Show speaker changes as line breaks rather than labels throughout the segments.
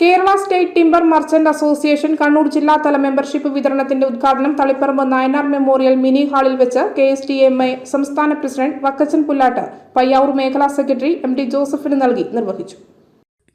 Kerala state timber merchant association Kannur ജില്ലാതല membership വിതരണത്തിന്റെ ഉദ്ഘാടനം തളിപ്പറമ്പ് നായനാർ മെമ്മോറിയൽ മിനി ഹാളിൽ വെച്ച് K S T M I സംസ്ഥാന പ്രസിഡന്റ് വക്കച്ചൻ പുല്ലാട്ട് പയ്യാവൂർ മേഖലാ സെക്രട്ടറി എം ടി ജോസഫിന് നൽകി നിർവഹിച്ചു.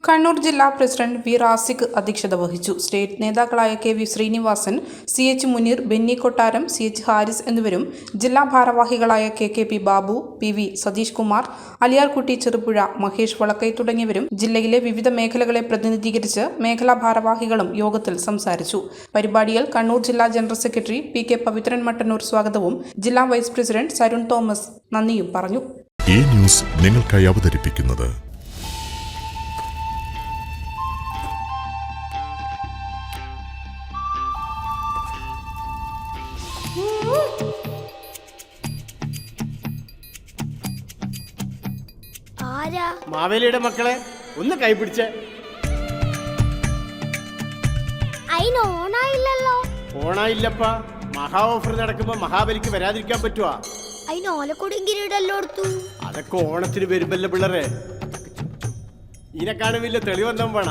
കണ്ണൂർ ജില്ലാ പ്രസിഡന്റ് വി റാസിഖ് അധ്യക്ഷത വഹിച്ചു. സ്റ്റേറ്റ് നേതാക്കളായ K V Sreenivasan C H Muneer Benny Kottaram C H Haris എന്നിവരും ജില്ലാ ഭാരവാഹികളായ K K P Babu P V Satheesh Kumar Aliyarkutty Cherupuzha Mahesh Valakkai തുടങ്ങിയവരും ജില്ലയിലെ വിവിധ മേഖലകളെ പ്രതിനിധീകരിച്ച് മേഖലാ ഭാരവാഹികളും യോഗത്തിൽ സംസാരിച്ചു. പരിപാടിയിൽ കണ്ണൂർ ജില്ലാ general secretary P K Pavithran Mattannur സ്വാഗതവും ജില്ലാ വൈസ് പ്രസിഡന്റ് സരുൺ തോമസ് നന്ദിയും പറഞ്ഞു.
ഈ ന്യൂസ് നിങ്ങൾക്കായി അവതരിപ്പിക്കുന്നത്
ആരാ?
മാവേലിയുടെ മക്കളെ ഒന്ന് കൈപിടിച്ച്
അയിന് ഓണായില്ലല്ലോ?
ഓണായില്ലപ്പ. മഹാ ഓഫർ നടക്കുമ്പോ മഹാബലിക്ക് വരാതിരിക്കാൻ പറ്റുവാ.
അയിന് ഓലക്കൊടിയും കിരീടല്ലോ എടുത്തു?
അതൊക്കെ ഓണത്തിന് വരുമ്പല്ലേ പിള്ളേരെ. ഇതിനെക്കാളും വലിയ തെളിവെന്താ വേണ?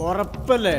ഉറപ്പല്ലേ?